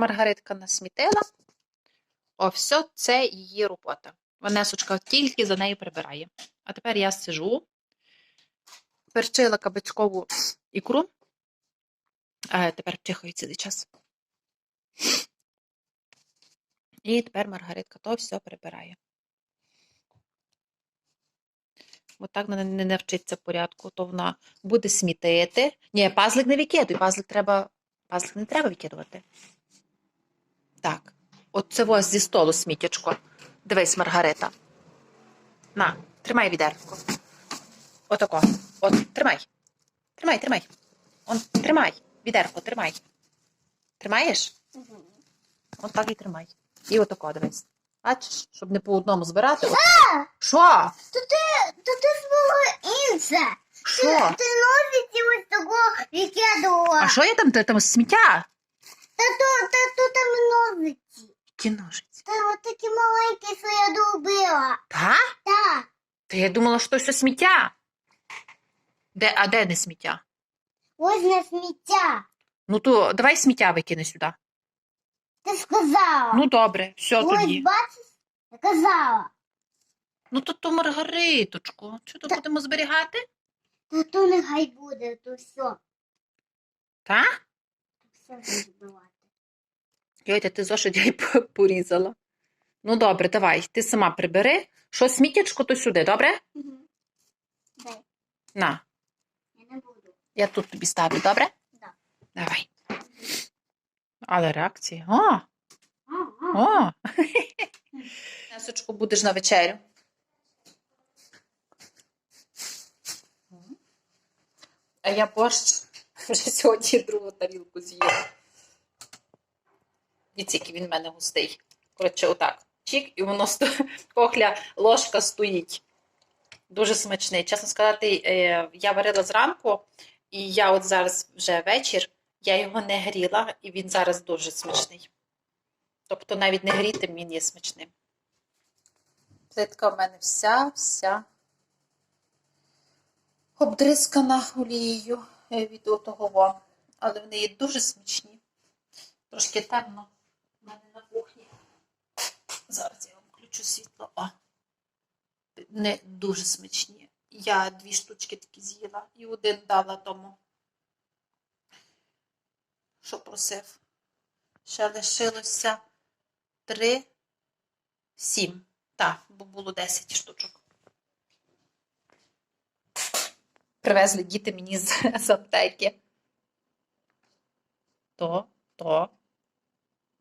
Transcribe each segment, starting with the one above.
Маргаритка насмітила. О, все, це її робота. Ванесочка тільки за нею прибирає. А тепер я сижу, перчила кабачкову ікру. А тепер чихаю цілий час. І тепер Маргаритка то все прибирає. От так вона не навчиться порядку, то вона буде смітити. Ні, пазлик не викидуй, пазлик треба. Пазлик не треба викидувати. Так. От це ось зі столу сміттячко. Дивись, Маргарита. На, тримай відерко. Отако. От, тримай. Тримай, тримай. Он, тримай. Відерко, тримай. Тримаєш? От так і тримай. І отако, дивись. Бачиш, щоб не по одному збирати. От. Що? То ти, то ти свого інше. Що? Ти носить ось того викидувала. А що я там? Та Там сміття? Та то, та то там ножиці. Які ножиці. Та от такі маленькі, що я добила. Та? Так. Та я думала, що все сміття. Де, а де не сміття? Ось на сміття. Ну то давай сміття викини сюди. Ти сказала. Ну добре, все Ось тоді. бачиш? Я казала. Ну то то Маргариточку. Що то Та- будемо зберігати? Та то нехай буде, то все. Та? Все збивати. Йойте, ти зошит я й порізала. Ну добре, давай, ти сама прибери. Що сміттячко, то сюди, добре? Угу. Дай, На, я не буду. я тут тобі ставлю, добре? Да. Давай. Але реакції. О, А, а. о. Несочку будеш на вечерю. А я борщ вже сьогодні другу тарілку з'їла. Дивіться, який він в мене густий. Коротше, отак. Чік, і воно сто... кохля, ложка стоїть. Дуже смачний. Чесно сказати, е, я варила зранку, і я от зараз вже вечір, я його не гріла, і він зараз дуже смачний. Тобто навіть не грітим він є смачним. Плитка в мене вся, вся обдрискана олією е, від того. Але вони є дуже смачні. Трошки темно мене на кухні. Зараз я вам включу світло. О. Не дуже смачні. Я дві штучки такі з'їла і один дала тому, що просив. Ще лишилося три, сім. Так, бо було 10 штучок. Привезли діти мені з аптеки. То, то,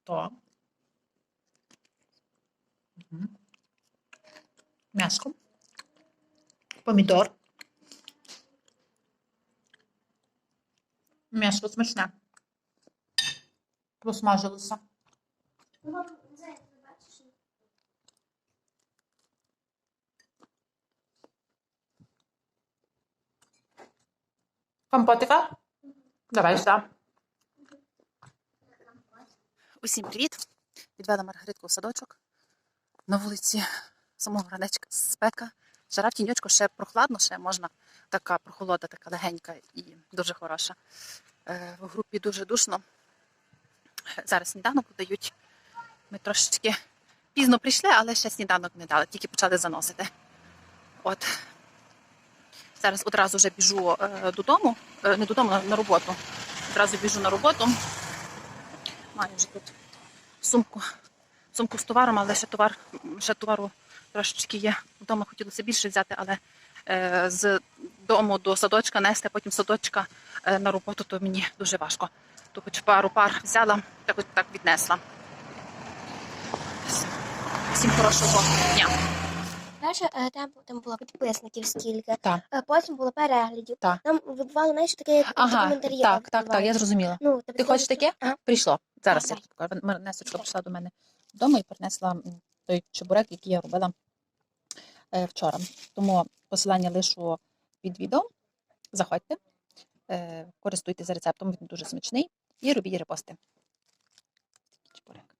то. М'яско. Помідор. М'ясо смачне. Просмажилося. Компотика? Давай сюди. Усім привіт! Відвела Маргаритку в садочок. На вулиці самого ранечка спека. Жара в тіньочку ще прохладно, ще можна така прохолода, така легенька і дуже хороша. Е, В групі дуже душно. Зараз сніданок дають. Ми трошечки пізно прийшли, але ще сніданок не дали, тільки почали заносити. От. Зараз одразу вже біжу е, додому, е, не додому, на роботу. Одразу біжу на роботу. Маю вже тут сумку, сумку з товаром, але ще товар, ще товару трошечки є. Вдома хотілося більше взяти, але е, з дому до садочка нести, потім садочка е, на роботу, то мені дуже важко. То хоч пару пар взяла, так от так віднесла. Всім хорошого дня. Перше, е, там, там було підписників скільки, Так. е, потім було переглядів. Так. Там вибивало, знаєш, таке як Ага, коментарі. так, так, так, я зрозуміла. Ну, Ти хочеш таке? Ага. Прийшло. Зараз Так, я тобі покажу. Мар- Несочка прийшла до мене вдома і принесла м, той чебурек, який я робила е, вчора. Тому посилання лишу під відео. Заходьте, е, користуйтеся рецептом, він дуже смачний. І робіть репости. Такий чебурек.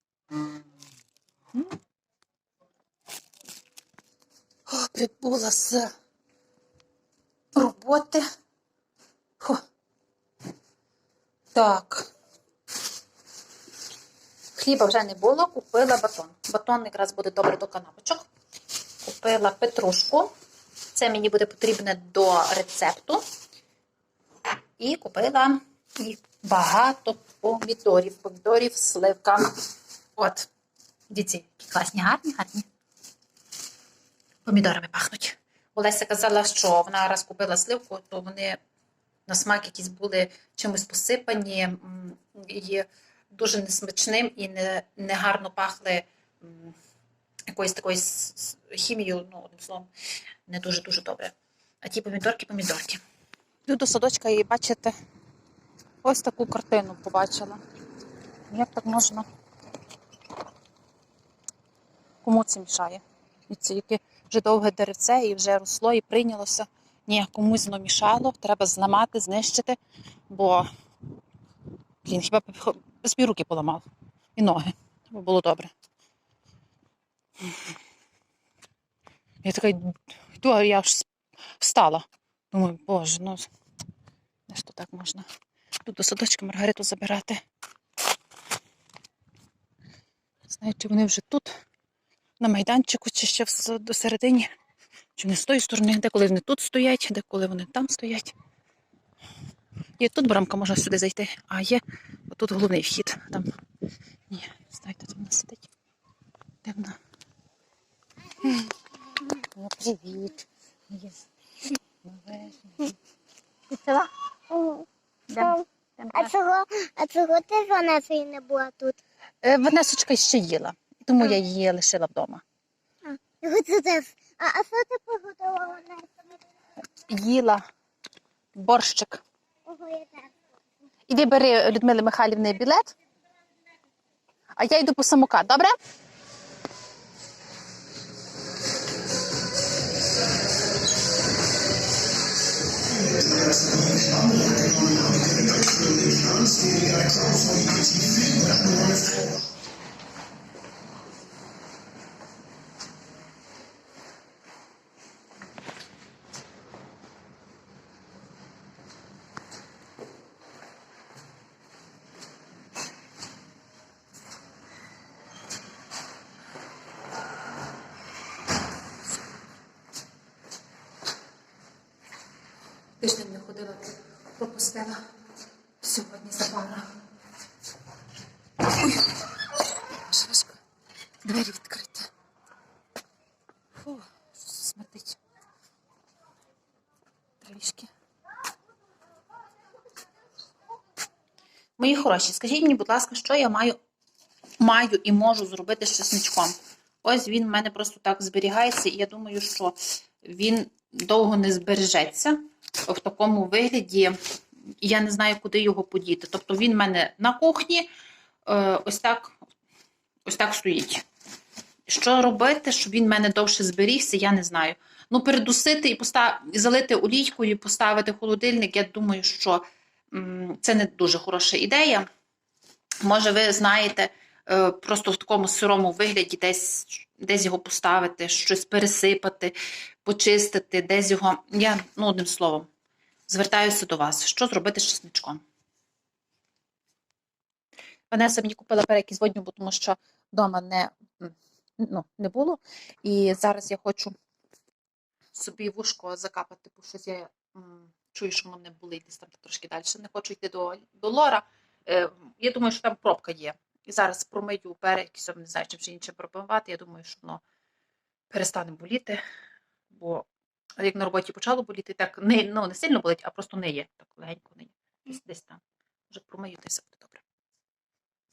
М. Прибула з роботи. Фу. Так. Хліба вже не було, купила батон. Батон якраз буде добре до канапочок. Купила петрушку. Це мені буде потрібне до рецепту. І купила і багато помідорів. Помідорів, сливка. От. Які класні, гарні, гарні. Помідорами пахнуть. Олеся казала, що вона раз купила сливку, то вони на смак якісь були чимось посипані, і дуже несмачним і не, не гарно пахли якоюсь такою хімією, ну, одним словом, не дуже-дуже добре. А ті помідорки, помідорки. Йду до садочка і бачите, ось таку картину побачила. Як так можна? Кому це мішає? І це яке вже довге деревце і вже росло і прийнялося. Ні, комусь воно мішало, треба зламати, знищити, бо блін, хіба б мій руки поламав і ноги. Бо було добре. Я така йду, а я аж встала. Думаю, боже, ну то так можна. Тут до садочка Маргариту забирати. Знаю, чи вони вже тут, на майданчику, чи ще в- до середині. Чи вони з тої сторони, деколи вони тут стоять, деколи вони там стоять. Є тут брамка, можна сюди зайти, а є тут головний вхід. Там. Ні, знаєте, там вона сидить. Де вона? О, привіт. Ти. А чого, а чого ти з Ванесою не була тут? Е, Ванесочка ще їла, тому я її лишила вдома. А, а що ти приготувала Ванесу? Їла борщик. Іди бери Людмили Михайлівни білет, а я йду по самокат, добре? Пропустила сьогодні за пара. Ой, важко. Двері відкриті. Фу, смердить. Трішки. Мої хороші, скажіть мені, будь ласка, що я маю, маю і можу зробити з чесничком? Ось він в мене просто так зберігається, і я думаю, що він довго не збережеться в такому вигляді. Я не знаю, куди його подіти. Тобто він в мене на кухні е, ось так, ось так стоїть. Що робити, щоб він в мене довше зберігся, я не знаю. Ну, передусити і постав... залити олійкою, поставити холодильник, я думаю, що це не дуже хороша ідея. Може, ви знаєте, е, просто в такому сирому вигляді десь, десь його поставити, щось пересипати, почистити, десь його. Я, ну, одним словом, звертаюся до вас. Що зробити з чесничком? Ванеса мені купила перекись водню, бо тому що вдома не, ну, не було. І зараз я хочу собі вушко закапати, бо щось я м, чую, що воно не болить десь там трошки далі. Не хочу йти до, до Лора. Е, я думаю, що там пробка є. І зараз промию перекисом, не знаю, чим ще інше промивати. Я думаю, що воно перестане боліти. Бо як на роботі почало боліти, так не, ну, не сильно болить, а просто не є. Так легенько не є. Десь, десь там. Може, промию, та все буде добре.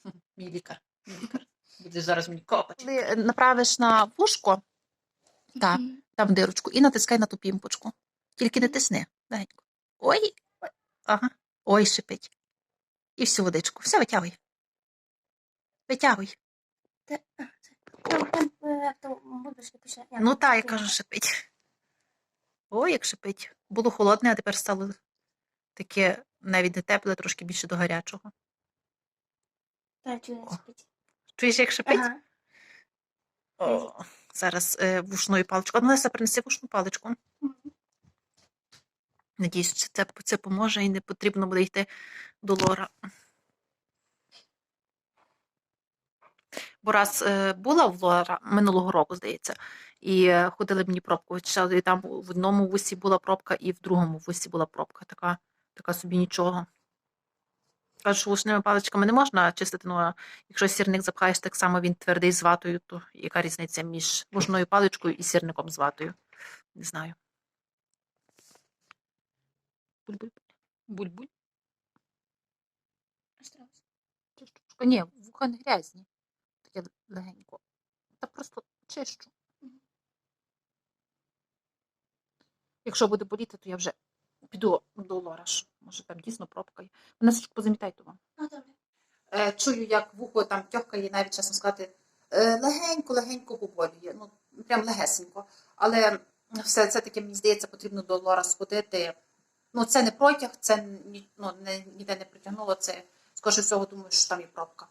Мій лікар. Мій лікар. Буде зараз мені копати. Ти направиш на вушко, так, там дирочку, і натискай на ту пімпочку. Тільки не тисни. Легенько. Ой, ой, ага. Ой, шипить. І всю водичку. Все витягуй. Витягуй. Та- а, це- Там, там, е, то бабушка пише. я Ну так, я кажу, шипить. Ой, як шипить. Було холодне, а тепер стало таке навіть не тепле, трошки більше до гарячого. Та, чую, О. спить. Чуєш, як шипить? Ага. О, зараз е, вушною паличкою. Ну, принеси вушну паличку. Мгм. Надіюсь, що це, це поможе і не потрібно буде йти до лора. Бо раз е, була в Лора минулого року, здається, і е, ходили мені пробку і там в одному вусі була пробка, і в другому вусі була пробка. Така, така собі нічого. Кажуть, що вушними паличками не можна чистити, ну а якщо сірник запхаєш, так само він твердий з ватою, то яка різниця між вушною паличкою і сірником з ватою? Не знаю. Буль-буль. Буль-буль. Ні, вуха не грязні. Таке легенько. Та просто чищу. Якщо буде боліти, то я вже піду до Лораш. Може, там дійсно пробка є. Несочку позамітай то вам. Ну, добре. Е, чую, як вухо там тьохкає, навіть чесно сказати, е, легенько-легенько поболює. Ну, прям легесенько. Але все це таки, мені здається, потрібно до Лора сходити. Ну, це не протяг, це ну, не, ніде не притягнуло. Це, скоріше всього, думаю, що там є пробка.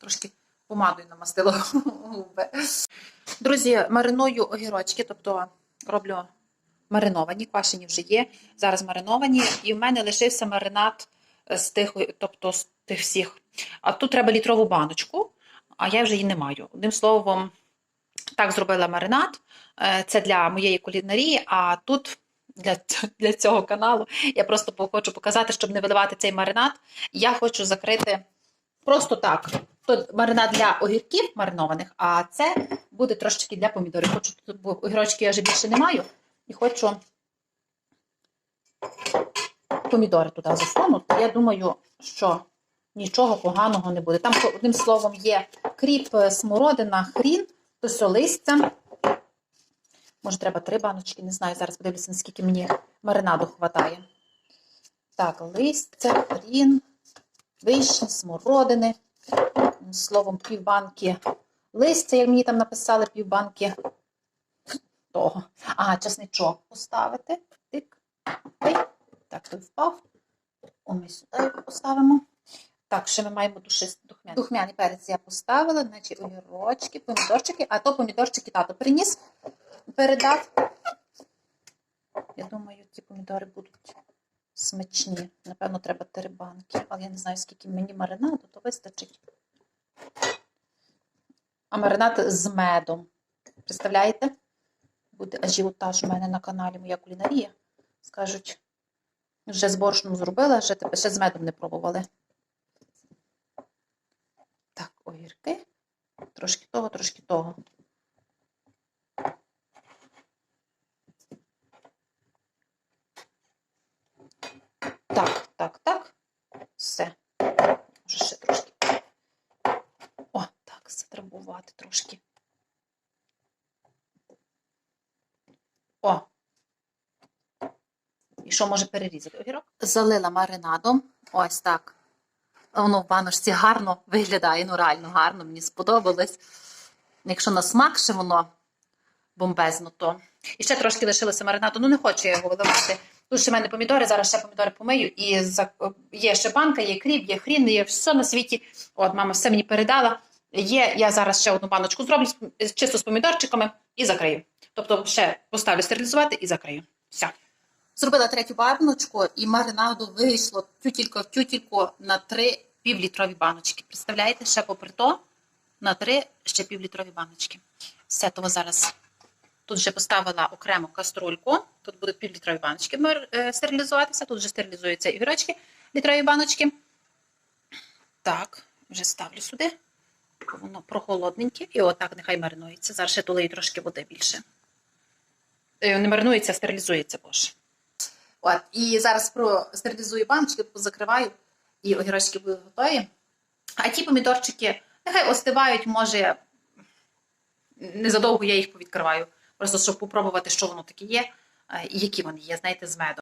Трошки помадою намастила губи. Друзі, мариную огірочки, тобто роблю мариновані, квашені вже є. Зараз мариновані, і в мене лишився маринад з тих, тобто з тих всіх. А тут треба літрову баночку, а я вже її не маю. Одним словом, так зробила маринад. Е, Це для моєї кулінарії, а тут для, для цього каналу я просто хочу показати, щоб не виливати цей маринад. Я хочу закрити просто так. Тут маринад для огірків маринованих, а це буде трошечки для помідорів. Хочу тут, бо огірочки я вже більше не маю. І хочу помідори туди засунути. Я думаю, що нічого поганого не буде. Там, одним словом, є кріп, е, смородина, хрін, листя. Може, треба три баночки, не знаю. Зараз подивлюся, наскільки мені маринаду хватає. Так, листя, хрін, вишні, смородини. Словом, півбанки листя, як мені там написали, півбанки того. Ага, чесничок поставити. Тик. Так, той впав. О, ми сюди поставимо. Так, ще ми маємо душистий духмяний. Духмяний перець я поставила, значить огірочки, помідорчики, а то помідорчики тато приніс, передав. Я думаю, ці помідори будуть смачні. Напевно, треба три банки, але я не знаю, скільки мені маринаду, то вистачить. А маринад з медом. Представляєте? Буде ажіотаж у мене на каналі Моя кулінарія. Скажуть, вже з борщом зробила, вже ще з медом не пробували. Так, огірки. Трошки того, трошки того. Так, так, так. Все. Може ще трошки. О, так, затребувати трошки. О. І що може перерізати огірок? Залила маринадом. Ось так. Воно в баночці гарно виглядає, ну реально гарно, мені сподобалось. Якщо на смак ще воно бомбезно, то. І ще трошки лишилося маринаду. Ну, не хочу я його виливати. Тут ще в мене помідори, зараз ще помідори помию. І є ще банка, є кріп, є хрін, є все на світі. От, мама все мені передала. Є, я зараз ще одну баночку зроблю чисто з помідорчиками і закрию. Тобто ще поставлю стерилізувати і закрию. Все. Зробила третю баночку і маринаду вийшло тютілько в тютільку на три півлітрові баночки. Представляєте, ще попри то на три ще півлітрові баночки. Все того зараз тут вже поставила окремо каструльку. Тут будуть півлітрові баночки е, стерилізуватися. Тут вже стерилізуються ігрочки літрові баночки. Так, вже ставлю сюди. Воно прохолодненьке. І отак нехай маринується. Зараз ще долию трошки води більше. Е, Не маринується, а стерилізується, боже. От, і зараз простерилізую баночки, закриваю, і огірочки будуть готові. А ті помідорчики нехай остивають, може, незадовго я їх повідкриваю. Просто щоб попробувати, що воно таке є, е, і які вони є, знаєте, з медом.